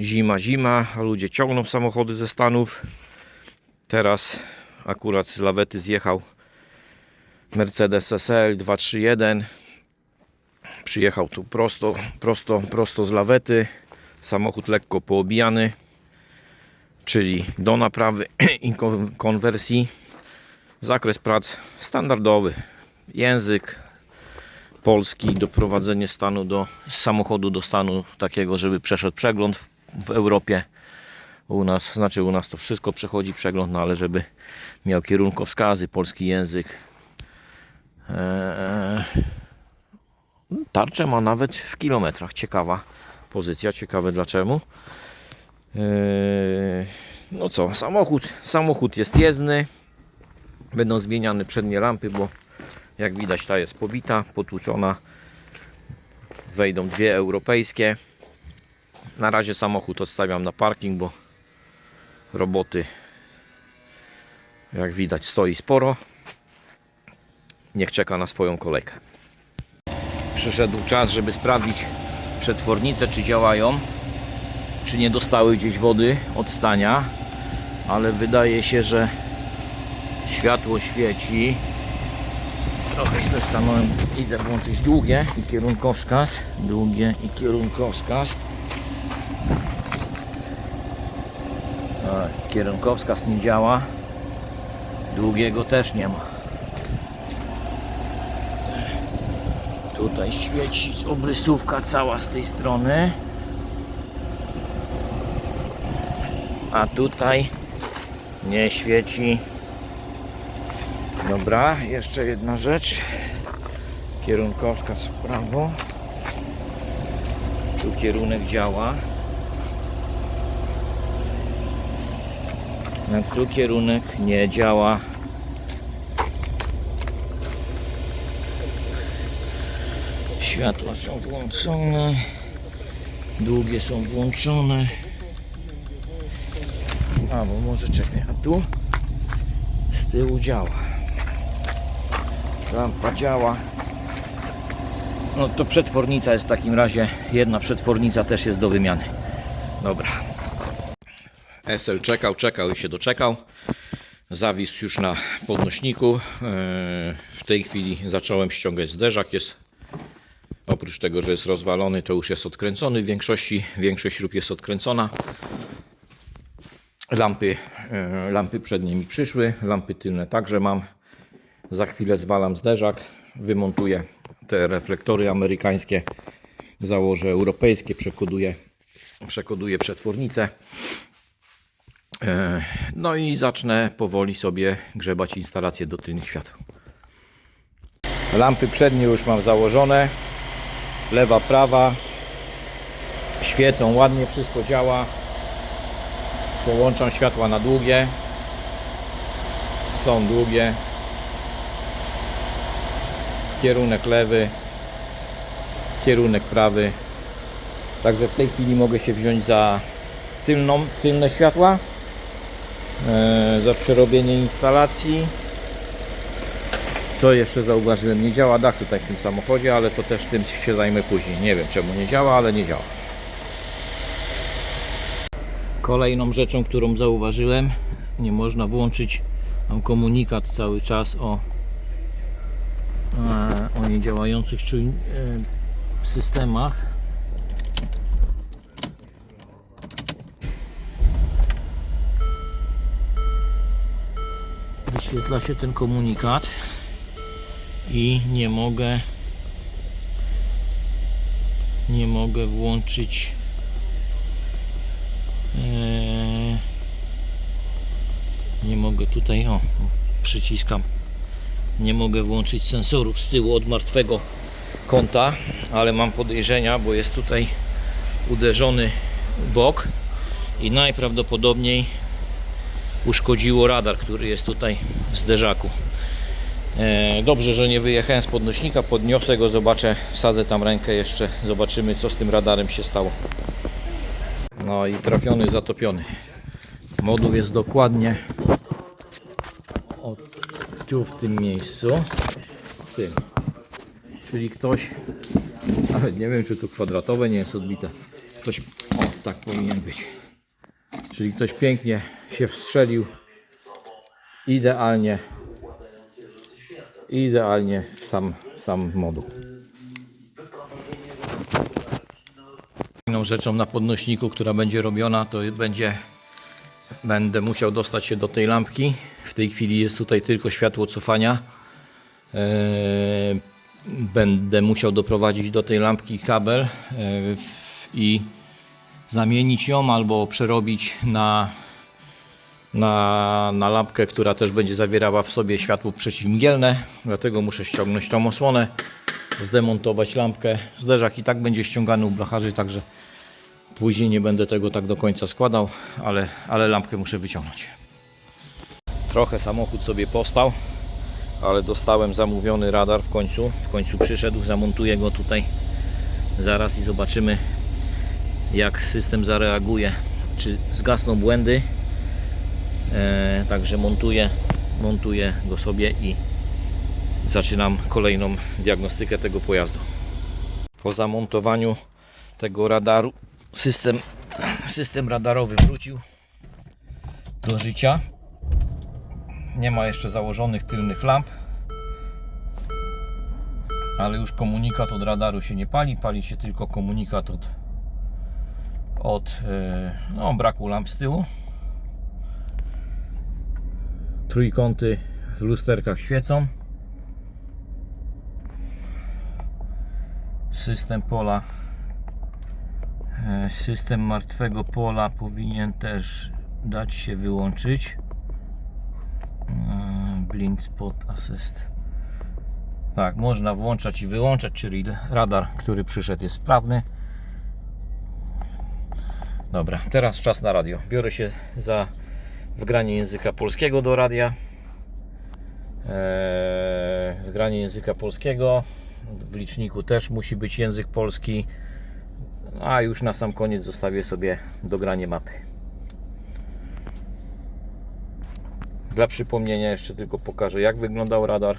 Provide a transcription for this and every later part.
zima, zima, a ludzie ciągną samochody ze Stanów. Teraz akurat z lawety zjechał Mercedes SL 231. Przyjechał tu prosto, prosto, prosto z lawety. Samochód lekko poobijany, czyli do naprawy i kon- konwersji. Zakres prac standardowy. Język polski, doprowadzenie stanu do samochodu do stanu takiego, żeby przeszedł przegląd w, Europie. U nas, znaczy u nas to wszystko przechodzi przegląd, no ale żeby miał kierunkowskazy, polski język. Eee, tarczę ma nawet w kilometrach. Ciekawa pozycja, ciekawe dlaczego. Eee, no co, samochód, samochód jest jezdny. Będą zmieniane przednie lampy, bo jak widać ta jest pobita, potłuczona. Wejdą dwie europejskie. Na razie samochód odstawiam na parking, bo roboty jak widać stoi sporo. Niech czeka na swoją kolejkę. Przyszedł czas, żeby sprawdzić przetwornice, czy działają, czy nie dostały gdzieś wody od stania, ale wydaje się, że światło świeci. Trochę źle stanąłem. Idę włączyć długie i kierunkowskaz. Długie i kierunkowskaz. A, Kierunkowskaz nie działa. Długiego też nie ma. Tutaj świeci obrysówka cała z tej strony. A tutaj nie świeci. Dobra, jeszcze jedna rzecz. Kierunkowskaz w prawo. Tu kierunek działa. A tu kierunek nie działa. Światła są włączone. Długie są włączone. A, bo może czekaj, a tu z tyłu działa. Lampa działa. No to przetwornica jest w takim razie. Jedna przetwornica też jest do wymiany. Dobra. SL czekał, czekał i się doczekał. Zawisł już na podnośniku. Eee, W tej chwili zacząłem ściągać zderzak. Jest oprócz tego, że jest rozwalony, to już jest odkręcony w większości. Większość śrub jest odkręcona. Lampy, e, lampy przednie mi przyszły, lampy tylne także mam. Za chwilę zwalam zderzak, wymontuję te reflektory amerykańskie, założę europejskie, przekoduję, przekoduję przetwornicę. E, No i zacznę powoli sobie grzebać instalację do tylnych świateł. Lampy przednie już mam założone, lewa, prawa, świecą ładnie, wszystko działa. Połączam światła na długie. Są długie. Kierunek lewy. Kierunek prawy. Także w tej chwili mogę się wziąć za tylną, tylne światła. E, za przerobienie instalacji. To jeszcze zauważyłem, nie działa dach tutaj w tym samochodzie, ale to też tym się zajmę później. Nie wiem czemu nie działa, ale nie działa. Kolejną rzeczą, którą zauważyłem, nie można włączyć mam komunikat cały czas o, e, o niedziałających e, systemach. Wyświetla się ten komunikat i nie mogę nie mogę włączyć Eee, nie mogę tutaj, o, przyciskam. Nie mogę włączyć sensorów z tyłu od martwego kąta, ale mam podejrzenia, bo jest tutaj uderzony bok i najprawdopodobniej uszkodziło radar, który jest tutaj w zderzaku. Eee, Dobrze, że nie wyjechałem z podnośnika, podniosę go, zobaczę, wsadzę tam rękę jeszcze, zobaczymy co z tym radarem się stało. No i trafiony, zatopiony. Moduł jest dokładnie o, tu w tym miejscu. Tym. Czyli ktoś, nawet nie wiem czy tu kwadratowe nie jest odbite. Ktoś o, tak powinien być. Czyli ktoś pięknie się wstrzelił. Idealnie. Idealnie w sam, w sam moduł. Inną rzeczą na podnośniku, która będzie robiona, to będzie będę musiał dostać się do tej lampki. W tej chwili jest tutaj tylko światło cofania. Eee, Będę musiał doprowadzić do tej lampki kabel eee, i zamienić ją albo przerobić na, na, na lampkę, która też będzie zawierała w sobie światło przeciwmgielne. Dlatego muszę ściągnąć tą osłonę, zdemontować lampkę. Zderzak i tak będzie ściągany u blacharzy, także później nie będę tego tak do końca składał, ale, ale lampkę muszę wyciągnąć. Trochę samochód sobie postał, ale dostałem zamówiony radar w końcu. W końcu przyszedł, zamontuję go tutaj zaraz i zobaczymy jak system zareaguje, czy zgasną błędy. E, także montuję, montuję go sobie i zaczynam kolejną diagnostykę tego pojazdu. Po zamontowaniu tego radaru system, system radarowy wrócił do życia. Nie ma jeszcze założonych tylnych lamp, ale już komunikat od radaru się nie pali, pali się tylko komunikat od od e, no, braku lamp z tyłu. Trójkąty w lusterkach świecą. System pola, e, system martwego pola powinien też dać się wyłączyć. E, Blind spot assist. Tak, można włączać i wyłączać, czyli radar, który przyszedł jest sprawny. Dobra, teraz czas na radio. Biorę się za wgranie języka polskiego do radia. Eee, wgranie języka polskiego. W liczniku też musi być język polski. A już na sam koniec zostawię sobie dogranie mapy. Dla przypomnienia jeszcze tylko pokażę jak wyglądał radar.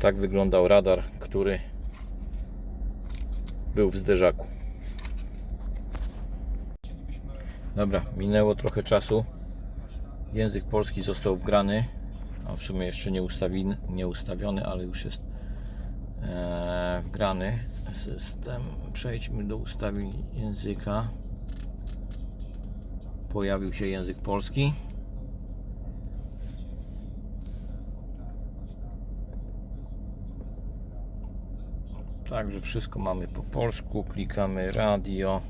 Tak wyglądał radar, który był w zderzaku. Dobra, minęło trochę czasu. Język polski został wgrany. A w sumie jeszcze nie, ustawi, nie ustawiony, ale już jest e, wgrany system. Przejdźmy do ustawień języka. Pojawił się język polski. Także wszystko mamy po polsku. Klikamy radio.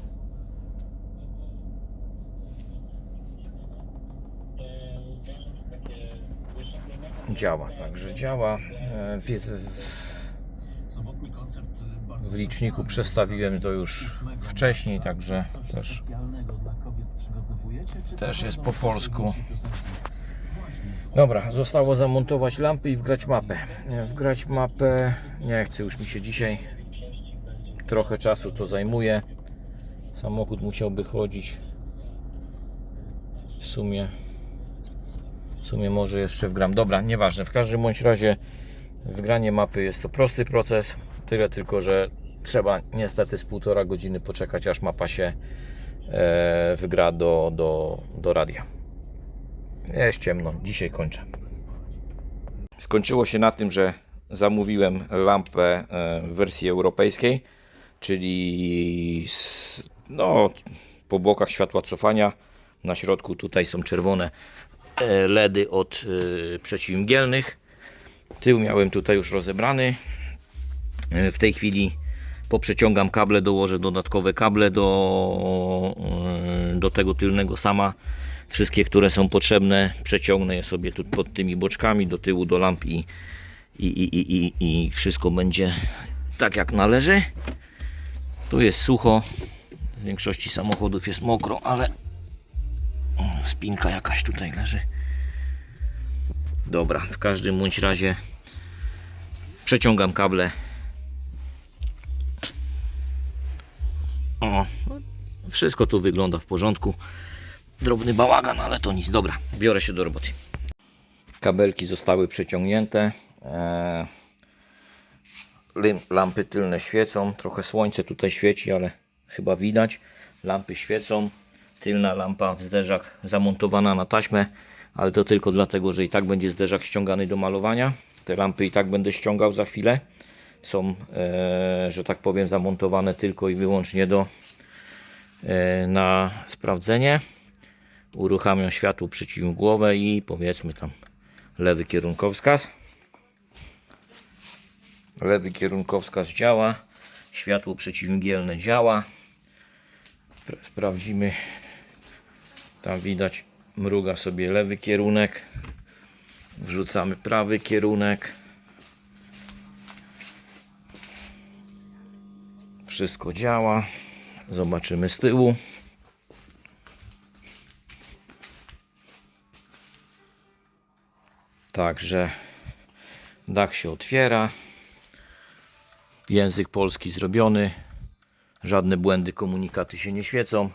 Działa, także działa. E, W, bardzo w liczniku przestawiłem to już wcześniej, także też, też jest po polsku. Dobra, zostało zamontować lampy i wgrać mapę. E, Wgrać mapę nie chcę już mi się dzisiaj. Trochę czasu to zajmuje. Samochód musiałby chodzić. W sumie sumie może jeszcze wgram. Dobra, nieważne. W każdym bądź razie wgranie mapy jest to prosty proces. Tyle tylko, że trzeba niestety z półtora godziny poczekać aż mapa się e, wygra do, do, do radia. Jest ciemno, dzisiaj kończę. Skończyło się na tym, że zamówiłem lampę e, w wersji europejskiej, czyli no, po bokach światła cofania. Na środku tutaj są czerwone LEDy od e, przeciwmgielnych. Tył miałem tutaj już rozebrany. E, W tej chwili poprzeciągam kable, dołożę dodatkowe kable do, e, do tego tylnego sama. Wszystkie, które są potrzebne, przeciągnę je sobie tu pod tymi boczkami do tyłu do lamp i, i, i, i, i, wszystko będzie tak jak należy. Tu jest sucho. W większości samochodów jest mokro, ale spinka jakaś tutaj leży. Dobra, w każdym bądź razie przeciągam kable. O, wszystko tu wygląda w porządku. Drobny bałagan, ale to nic. Dobra, biorę się do roboty. Kabelki zostały przeciągnięte. Eee, lampy tylne świecą. Trochę słońce tutaj świeci, ale chyba widać. Lampy świecą. Tylna lampa w zderzak zamontowana na taśmę, ale to tylko dlatego, że i tak będzie zderzak ściągany do malowania. Te lampy i tak będę ściągał za chwilę. Są, e, że tak powiem, zamontowane tylko i wyłącznie do e, na sprawdzenie. Uruchamiam światło przeciwmgłowe i powiedzmy tam lewy kierunkowskaz. Lewy kierunkowskaz działa. Światło przeciwmgielne działa. Spra- Sprawdzimy. Tam widać mruga sobie lewy kierunek. Wrzucamy prawy kierunek. Wszystko działa. Zobaczymy z tyłu. Także dach się otwiera. Język polski zrobiony. Żadne błędy komunikaty się nie świecą.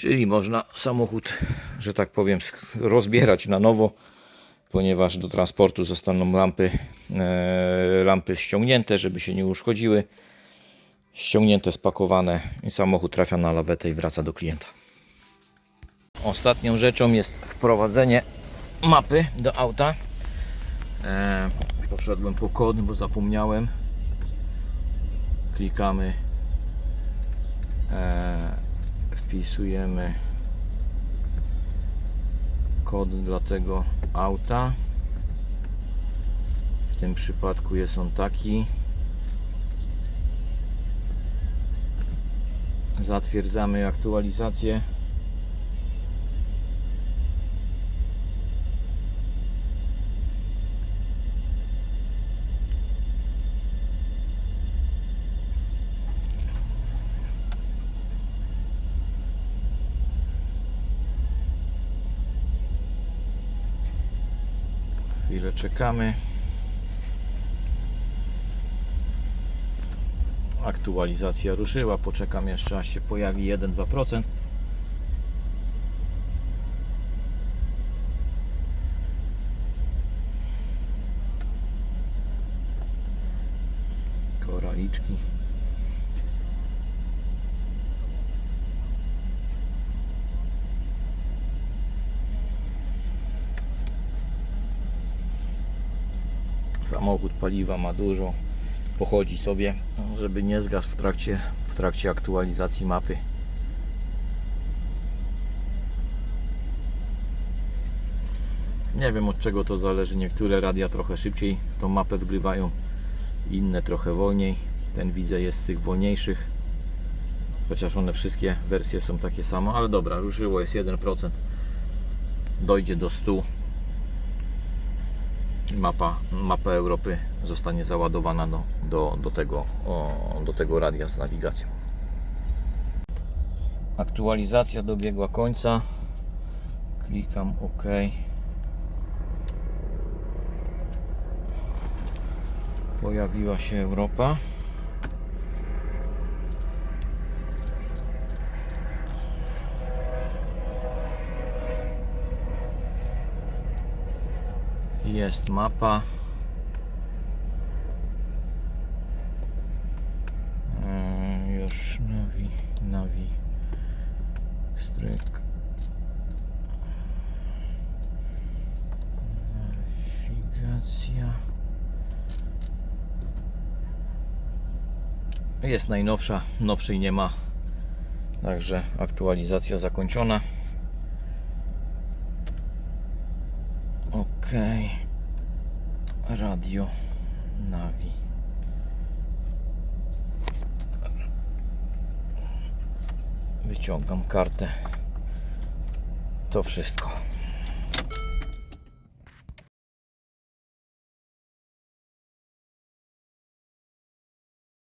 Czyli można samochód, że tak powiem, rozbierać na nowo, ponieważ do transportu zostaną lampy, e, lampy ściągnięte, żeby się nie uszkodziły. Ściągnięte, spakowane i samochód trafia na lawetę i wraca do klienta. Ostatnią rzeczą jest wprowadzenie mapy do auta. E, poszedłem po kod, bo zapomniałem. Klikamy. E, wpisujemy kod dla tego auta. W tym przypadku jest on taki. Zatwierdzamy aktualizację. Chwilę czekamy. Aktualizacja ruszyła. Poczekam jeszcze aż się pojawi 1-2%. Samochód paliwa ma dużo, pochodzi sobie, żeby nie zgasł w trakcie, w trakcie aktualizacji mapy. Nie wiem od czego to zależy. Niektóre radia trochę szybciej tą mapę wgrywają, inne trochę wolniej. Ten widzę jest z tych wolniejszych. Chociaż one wszystkie wersje są takie same, ale dobra, ruszyło jest 1%. Dojdzie do 100 mapa, mapa Europy zostanie załadowana do, do, do, tego, o, do tego radia z nawigacją. Aktualizacja dobiegła końca. Klikam OK. Pojawiła się Europa. Jest mapa. E, Już nawi, nawi, stryk. Nawigacja. Jest najnowsza, nowszej nie ma. Także aktualizacja zakończona. Ok. Radio Navi. Wyciągam kartę. To wszystko.